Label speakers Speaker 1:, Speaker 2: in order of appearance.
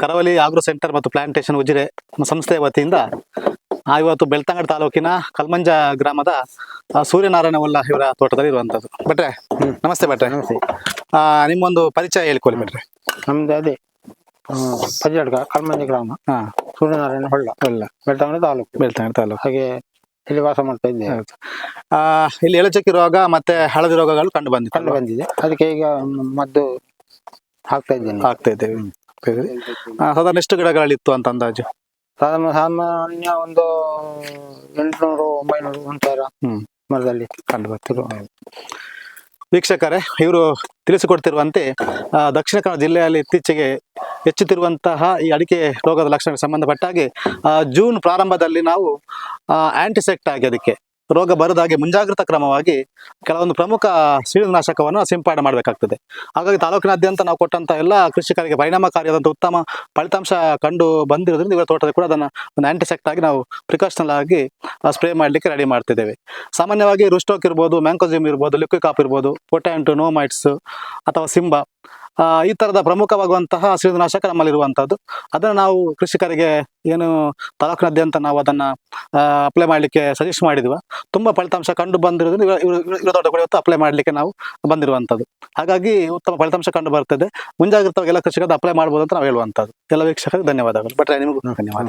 Speaker 1: ಕರಾವಳಿ agro centre ಮತ್ತು plantation Ujire ಸಂಸ್ಥೆ ವತಿಯಿಂದ ಆ, ಇವತ್ತು ಬೆಳ್ತಂಗಡ ತಾಲೂಕಿನ ಕಲ್ಮಂಜ ಗ್ರಾಮದ ಸೂರ್ಯನಾರಾಯಣ ಉಲ್ಲ ಇವರ ತೋಟದಲ್ಲಿ ಇರುವಂತದ್ದು. ಭಟ್ರೆ ನಮಸ್ತೆ ಭಟ್ರೆ.
Speaker 2: ನಮಸ್ತೆ.
Speaker 1: ಆ, ನಿಮ್ಮೊಂದು ಪರಿಚಯ ಹೇಳ್ಕೊಳ್ಳಿ ಬಿಟ್ರೆ
Speaker 2: ನಮ್ದು ಅದೇ ಪಜ್ಜಡ್ಗ ಕಲ್ಮಂಜ ಗ್ರಾಮ.
Speaker 1: ಹಾ.
Speaker 2: ಸೂರ್ಯನಾರಾಯಣ ಹೊಳ್ಳ
Speaker 1: ಹೊಳ್ಳ.
Speaker 2: ಬೆಳ್ತಂಗಡ ತಾಲೂಕು.
Speaker 1: ಬೆಳ್ತಂಗಡ ತಾಲೂಕು.
Speaker 2: ಹಾಗೆ ಇಲ್ಲಿ ವಾಸ ಮಾಡ್ತಾ
Speaker 1: ಇದ್ದೆ ಆ, ಇಲ್ಲಿ ಎಳಚಕ್ಕಿ ರೋಗ ಮತ್ತೆ ಹಳದಿ ರೋಗಗಳು ಕಂಡು ಬಂದಿದೆ
Speaker 2: ಕಂಡು ಬಂದಿದೆ. ಅದಕ್ಕೆ ಈಗ ಮದ್ದು ಹಾಕ್ತಾ ಇದ್ದೇನೆ.
Speaker 1: ಹಾಕ್ತಾ ಇದ್ದೇವೆ. ಸಾಧಾರಣ ಎಷ್ಟು ಗಿಡಗಳಿತ್ತು ಅಂತ ಅಂದಾಜು?
Speaker 2: ಸಾಧಾರಣ ಸಾಮಾನ್ಯ ಒಂದು ಎಂಟುನೂರು ಒಂಬೈನೂರು ಒಂದು
Speaker 1: ಹ್ಮ್.
Speaker 2: ಮರದಲ್ಲಿ.
Speaker 1: ಕಂಡು ಬರ್ತಿರು ವೀಕ್ಷಕರೇ ಇವರು ತಿಳಿಸಿಕೊಡ್ತಿರುವಂತೆ ಆ, ದಕ್ಷಿಣ ಕನ್ನಡ ಜಿಲ್ಲೆಯಲ್ಲಿ ಇತ್ತೀಚೆಗೆ ಹೆಚ್ಚುತ್ತಿರುವಂತಹ ಈ ಅಡಿಕೆ ರೋಗದ ಲಕ್ಷಣಕ್ಕೆ ಸಂಬಂಧಪಟ್ಟ ಹಾಗೆ ಆ, ಜೂನ್ ಪ್ರಾರಂಭದಲ್ಲಿ ನಾವು ಆಂಟಿಸೆಕ್ಟ್ ಆಗಿ ಅದಕ್ಕೆ ರೋಗ ಬರದಾಗೆ ಮುಂಜಾಗ್ರತಾ ಕ್ರಮವಾಗಿ ಕೆಲವೊಂದು ಪ್ರಮುಖ ಸೀಳುನಾಶಕವನ್ನು ಸಿಂಪಡಣೆ ಮಾಡಬೇಕಾಗ್ತದೆ. ಹಾಗಾಗಿ ತಾಲೂಕಿನಾದ್ಯಂತ ನಾವು ಕೊಟ್ಟಂತ ಎಲ್ಲ ಕೃಷಿಕರಿಗೆ ಪರಿಣಾಮಕಾರಿಯಾದಂಥ ಉತ್ತಮ ಫಲಿತಾಂಶ ಕಂಡು ಬಂದಿರೋದ್ರಿಂದ ಇವರ ತೋಟದಲ್ಲಿ ಕೂಡ ಅದನ್ನು ಒಂದು ಆಂಟಿಸೆಕ್ಟ್ ಆಗಿ ನಾವು ಪ್ರಿಕಾಷನಲ್ ಆಗಿ ಸ್ಪ್ರೇ ಮಾಡಲಿಕ್ಕೆ ರೆಡಿ ಮಾಡ್ತಿದ್ದೇವೆ. ಸಾಮಾನ್ಯವಾಗಿ ರುಸ್ಟೋಕ್ ಇರ್ಬೋದು ಮ್ಯಾಂಕೋಜಿಮ್ ಇರ್ಬೋದು ಲಿಕ್ವಿಡ್ ಕಾಪ್ ಇರ್ಬೋದು ಪೊಟ್ಯಾಂಟು ನೋಮೈಟ್ಸ್ ಅಥವಾ ಸಿಂಬ ಈ ತರದ ಪ್ರಮುಖವಾಗುವಂತಹ ಹಸಿರುನಾಶಕ ನಮ್ಮಲ್ಲಿರುವಂಥದ್ದು. ಅದನ್ನ ನಾವು ಕೃಷಿಕರಿಗೆ ಏನು ತಾಲೂಕಿನಾದ್ಯಂತ ನಾವು ಅದನ್ನ ಅಪ್ಲೈ ಮಾಡಲಿಕ್ಕೆ ಸಜೆಸ್ಟ್ ಮಾಡಿದ್ವಿ. ತುಂಬಾ ಫಲಿತಾಂಶ ಕಂಡು ಬಂದಿರೋದ್ರಿಂದ ಇವ- ಇವರು ಅಪ್ಲೈ ಮಾಡಲಿಕ್ಕೆ ನಾವು ಬಂದಿರುವಂಥದ್ದು. ಹಾಗಾಗಿ ಉತ್ತಮ ಫಲಿತಾಂಶ ಕಂಡು ಬರ್ತದೆ. ಮುಂಜಾಗ್ರತವಾಗಿ ಎಲ್ಲ ಕೃಷಿಕರ ಅಪ್ಲೈ ಮಾಡ್ಬೋದು ಅಂತ ನಾವು ಹೇಳುವಂಥದ್ದು. ಎಲ್ಲ ವೀಕ್ಷಕರಿಗೆ ಧನ್ಯವಾದಗಳು. ಬಟ್ ನಿಮಗೂ ಧನ್ಯವಾದ